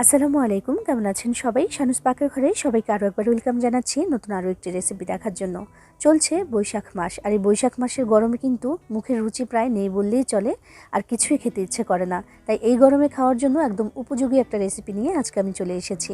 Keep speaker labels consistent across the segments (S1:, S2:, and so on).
S1: আসসালামু আলাইকুম, কেমন আছেন সবাই? শানুস পাকের ঘরে সবাইকে আরও একবার ওয়েলকাম জানাচ্ছি নতুন আরও একটি রেসিপি দেখার জন্য। চলছে বৈশাখ মাস, আর এই বৈশাখ মাসের গরমে কিন্তু মুখের রুচি প্রায় নেই বললেই চলে, আর কিছুই খেতে ইচ্ছে করে না। তাই এই গরমে খাওয়ার জন্য একদম উপযোগী একটা রেসিপি নিয়ে আজকে আমি চলে এসেছি।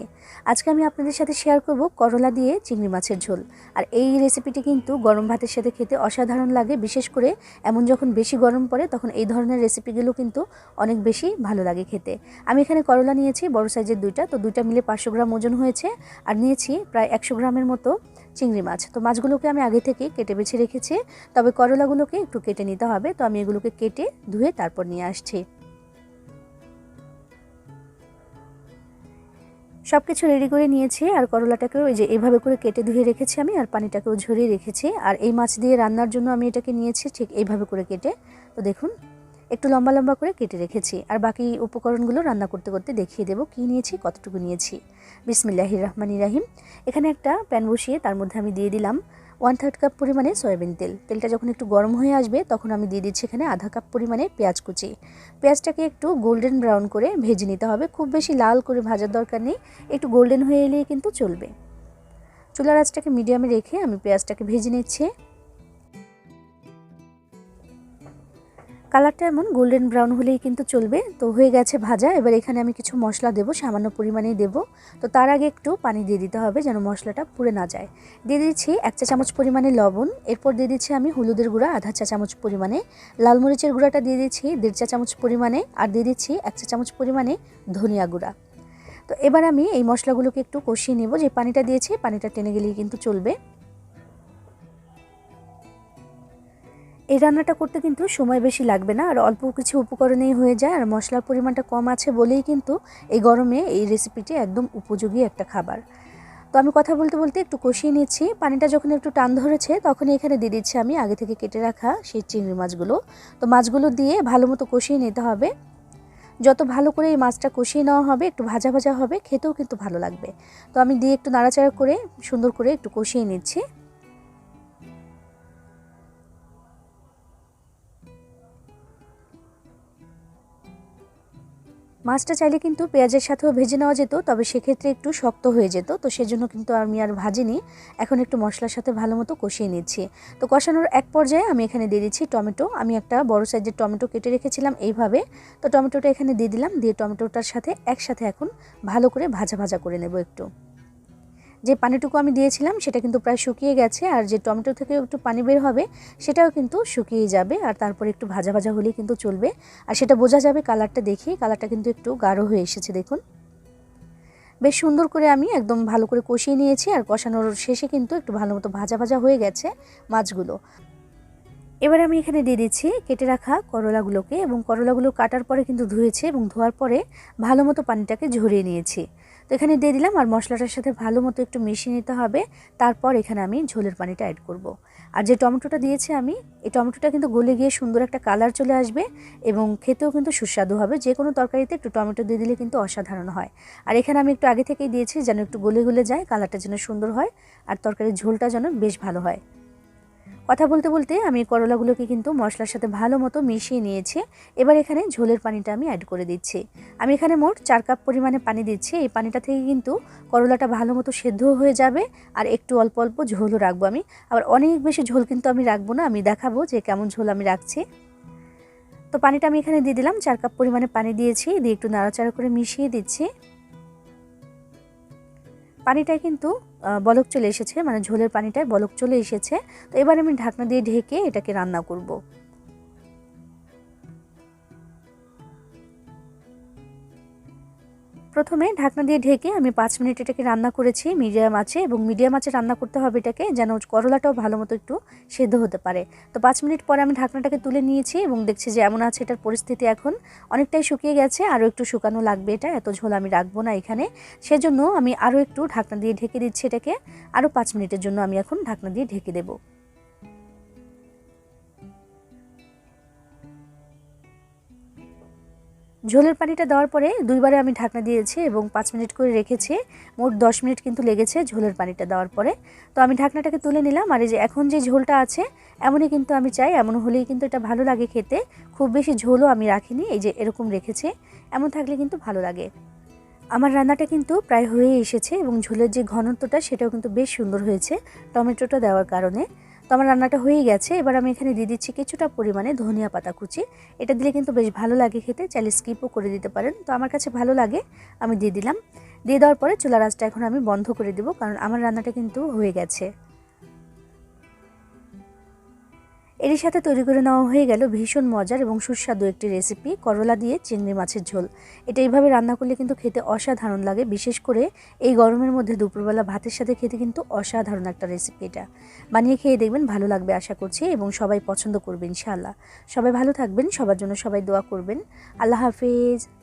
S1: আজকে আমি আপনাদের সাথে শেয়ার করব করলা দিয়ে চিংড়ি মাছের ঝোল। আর এই রেসিপিটি কিন্তু গরম ভাতের সাথে খেতে অসাধারণ লাগে, বিশেষ করে এমন যখন বেশি গরম পড়ে তখন এই ধরনের রেসিপিগুলো কিন্তু অনেক বেশি ভালো লাগে খেতে। আমি এখানে করলা নিয়েছি, বড় সাইজের দুইটা, তো দুইটা মিলে পাঁচশো গ্রাম ওজন হয়েছে। আর নিয়েছি প্রায় একশো গ্রামের মতো চিংড়ি মাছ। তো মাছগুলোকে আমি আগে থেকে কেটে বেছে রেখেছি, তবে করলাগুলোকে একটু কেটে নিতে হবে। তো আমি এগুলোকে কেটে ধুয়ে তারপর নিয়ে আসছি। সব কিছু রেডি করে নিয়েছি, আর করলাটাকেও ওই যে এভাবে করে কেটে ধুয়ে রেখেছি আমি, আর পানিটাকেও ঝরিয়ে রেখেছি। আর এই মাছ দিয়ে রান্নার জন্য আমি এটাকে নিয়েছি ঠিক এইভাবে করে কেটে। তো দেখুন একটু লম্বা লম্বা করে কেটে রেখেছি আর বাকি উপকরণগুলো রান্না করতে করতে দেখিয়ে দেবো কী নিয়েছি, কতটুকু নিয়েছি। বিসমিল্লাহ রহমান রাহিম। এখানে একটা প্যান বসিয়ে তার মধ্যে আমি দিয়ে দিলাম ওয়ান থার্ড কাপ পরিমাণে সয়াবিন তেল। তেলটা যখন একটু গরম হয়ে আসবে তখন আমি দিয়ে দিচ্ছি এখানে আধা কাপ পরিমাণে পেঁয়াজ কুচি। পেঁয়াজটাকে একটু গোল্ডেন ব্রাউন করে ভেজে নিতে হবে। খুব বেশি লাল করে ভাজার দরকার নেই। একটু গোল্ডেন হয়ে এলেই কিন্তু চলবে। চুলার আঁচটাকে মিডিয়ামে রেখে আমি পেঁয়াজটাকে ভেজে নিচ্ছি। কালারটা এমন গোল্ডেন ব্রাউন হলেই কিন্তু চলবে। তো হয়ে গেছে ভাজা। এবার এখানে আমি কিছু মশলা দেবো, সামান্য পরিমাণেই দেব। তো তার আগে একটু পানি দিয়ে দিতে হবে যেন মশলাটা পুড়ে না যায়। দিয়ে দিচ্ছি এক চা চামচ পরিমাণে লবণ। এরপর দিয়ে দিচ্ছি আমি হলুদের গুঁড়া, আধা চা চামচ পরিমাণে। লাল মরিচের গুঁড়াটা দিয়ে দিচ্ছি, দেড় চা চামচ পরিমাণে। আর দিয়ে দিচ্ছি এক চা চামচ পরিমাণে ধনিয়া গুঁড়া। তো এবার আমি এই মশলাগুলোকে একটু কষিয়ে নেব। যে পানিটা দিয়েছি, পানিটা টেনে গেলেই কিন্তু চলবে। এই রান্নাটা করতে কিন্তু সময় বেশি লাগবে না, আর অল্প কিছু উপকরণেই হয়ে যায়, আর মশলার পরিমাণটা কম আছে বলেই কিন্তু এই গরমে এই রেসিপিটি একদম উপযোগী একটা খাবার। তো আমি কথা বলতে বলতে একটু কষিয়ে নিচ্ছি, পানিটা যখন একটু টান ধরেছে তখনই এখানে দিয়ে দিচ্ছি আমি আগে থেকে কেটে রাখা সেই চিংড়ি মাছগুলো। তো মাছগুলো দিয়ে ভালো মতো কষিয়ে নিতে হবে। যত ভালো করে এই মাছটা কষিয়ে নেওয়া হবে, একটু ভাজা ভাজা হবে, খেতেও কিন্তু ভালো লাগবে। তো আমি দিয়ে একটু নাড়াচাড়া করে সুন্দর করে একটু কষিয়ে নিচ্ছি। মাছটা চাইলে কিন্তু পেঁয়াজের সাথেও ভেজে নেওয়া যেত, তবে সেক্ষেত্রে একটু শক্ত হয়ে যেত, তো সেজন্য কিন্তু আমি আর ভাজিনি। এখন একটু মশলার সাথে ভালো মতো কষিয়ে নিচ্ছি। তো কষানোর এক পর্যায়ে আমি এখানে দিয়ে দিচ্ছি টমেটো। আমি একটা বড় সাইজের টমেটো কেটে রেখেছিলাম এইভাবে। তো টমেটোটা এখানে দিয়ে দিলাম, দিয়ে টমেটোটার সাথে একসাথে এখন ভালো করে ভাজা ভাজা করে নেব একটু। যে পানিটুকু আমি দিয়েছিলাম সেটা কিন্তু প্রায় শুকিয়ে গেছে আর যে টমেটো থেকে একটু পানি বের হবে সেটাও কিন্তু শুকিয়ে যাবে আর তারপরে একটু ভাজা ভাজা হলেই কিন্তু চলবে। আর সেটা বোঝা যাবে কালারটা দেখে কালারটা কিন্তু একটু গাঢ় হয়ে এসেছে দেখুন। বেশ সুন্দর করে আমি একদম ভালো করে কষিয়ে নিয়েছি আর কষানোর শেষে কিন্তু একটু ভালো মতো ভাজা ভাজা হয়ে গেছে মাছগুলো। এবার আমি এখানে দিয়ে দিচ্ছি কেটে রাখা করলাগুলোকে এবং করলাগুলো কাটার পরে কিন্তু ধুয়েছে এবং ধোয়ার পরে ভালো মতো পানিটাকে ঝরিয়ে নিয়েছি। তো এখানে দিয়ে দিলাম আর মশলাটার সাথে ভালো মতো একটু মিশিয়ে নিতে হবে। তারপর এখানে আমি ঝোলের পানিটা অ্যাড করব। আর যে টমেটোটা দিয়েছি আমি, এই টমেটোটা কিন্তু গলে গিয়ে সুন্দর একটা কালার চলে আসবে এবং খেতেও কিন্তু সুস্বাদু হবে। যে কোনো তরকারিতে একটু টমেটো দিয়ে দিলে কিন্তু অসাধারণ হয়। আর এখানে আমি একটু আগে থেকেই দিয়েছি যেন একটু গলে গলে যায় কালারটা যেন সুন্দর হয় আর তরকারির ঝোলটা যেন বেশ ভালো হয়। কথা বলতে বলতে আমি করলাগুলোকে কিন্তু মশলার সাথে ভালো মতো মিশিয়ে নিয়েছি। এবার এখানে ঝোলের পানিটা আমি অ্যাড করে দিচ্ছি। আমি এখানে মোট চার কাপ পরিমাণে পানি দিচ্ছি। এই পানিটা থেকে কিন্তু করলাটা ভালো মতো সেদ্ধ হয়ে যাবে আর একটু অল্প অল্প ঝোলও রাখব আমি। আবার অনেক বেশি ঝোল কিন্তু আমি রাখব না, আমি দেখাবো যে কেমন ঝোল আমি রাখছি। তো পানিটা আমি এখানে দিয়ে দিলাম। চার কাপ পরিমাণে পানি দিয়েছি, দিয়ে একটু নাড়াচাড়া করে মিশিয়ে দিচ্ছি। পানিটায় কিন্তু বলক চলে এসেছে মানে ঝোলের পানিটায় বলক চলে এসেছে। তো এবার আমি ঢাকনা দিয়ে ঢেকে এটাকে রান্না করব। প্রথমে ঢাকনা দিয়ে ঢেকে আমি পাঁচ মিনিট এটাকে রান্না করেছি মিডিয়াম আছে এবং মিডিয়াম আছে রান্না করতে হবে এটাকে যেন করলাটাও ভালো মতো একটু সেদ্ধ হতে পারে। তো পাঁচ মিনিট পরে আমি ঢাকনাটাকে তুলে নিয়েছি এবং দেখছি যে এমন আছে এটার পরিস্থিতি এখন। অনেকটাই শুকিয়ে গেছে, আরও একটু শুকানো লাগবে এটা, এত ঝোল আমি রাখব না এখানে। সেজন্য আমি আরও একটু ঢাকনা দিয়ে ঢেকে দিচ্ছি এটাকে। আরও পাঁচ মিনিটের জন্য আমি এখন ঢাকনা দিয়ে ঢেকে দেবো। ঝোলের পানিটা দেওয়ার পরে দুইবারে আমি ঢাকনা দিয়েছি এবং পাঁচ মিনিট করে রেখেছি। মোট দশ মিনিট কিন্তু লেগেছে ঝোলের পানিটা দেওয়ার পরে। তো আমি ঢাকনাটাকে তুলে নিলাম আর এই যে এখন যে ঝোলটা আছে, এমনই কিন্তু আমি চাই, এমন হলেই কিন্তু এটা ভালো লাগে খেতে। খুব বেশি ঝোলও আমি রাখিনি, এই যে এরকম রেখেছি, এমন থাকলে কিন্তু ভালো লাগে। আমার রান্নাটা কিন্তু প্রায় হয়ে এসেছে এবং ঝোলের যে ঘনত্বটা, সেটাও কিন্তু বেশ সুন্দর হয়েছে টমেটোটা দেওয়ার কারণে। তো আমার রান্নাটা হয়ে গেছে। এবার আমি এখানে দিয়ে দিচ্ছি কিছুটা পরিমাণে ধনিয়া পাতা কুচি। এটা দিলে কিন্তু বেশ ভালো লাগে খেতে, চাইলে স্কিপও করে দিতে পারেন। তো আমার কাছে ভালো লাগে, আমি দিয়ে দিলাম। দিয়ে দেওয়ার পরে চুলা রাসটা এখন আমি বন্ধ করে দেবো, কারণ আমার রান্নাটা কিন্তু হয়ে গেছে। এরই সাথে তৈরি করে নেওয়া হয়ে গেল ভীষণ মজার এবং সুস্বাদু একটি রেসিপি করলা দিয়ে চিংড়ি মাছের ঝোল। এটা এইভাবে রান্না করলে কিন্তু খেতে অসাধারণ লাগে, বিশেষ করে এই গরমের মধ্যে দুপুরবেলা ভাতের সাথে খেতে কিন্তু অসাধারণ একটা রেসিপি এটা। বানিয়ে খেয়ে দেখবেন, ভালো লাগবে আশা করছি এবং সবাই পছন্দ করবে ইনশাআল্লাহ। সবাই ভালো থাকবেন, সবার জন্য সবাই দোয়া করবেন। আল্লাহ হাফিজ।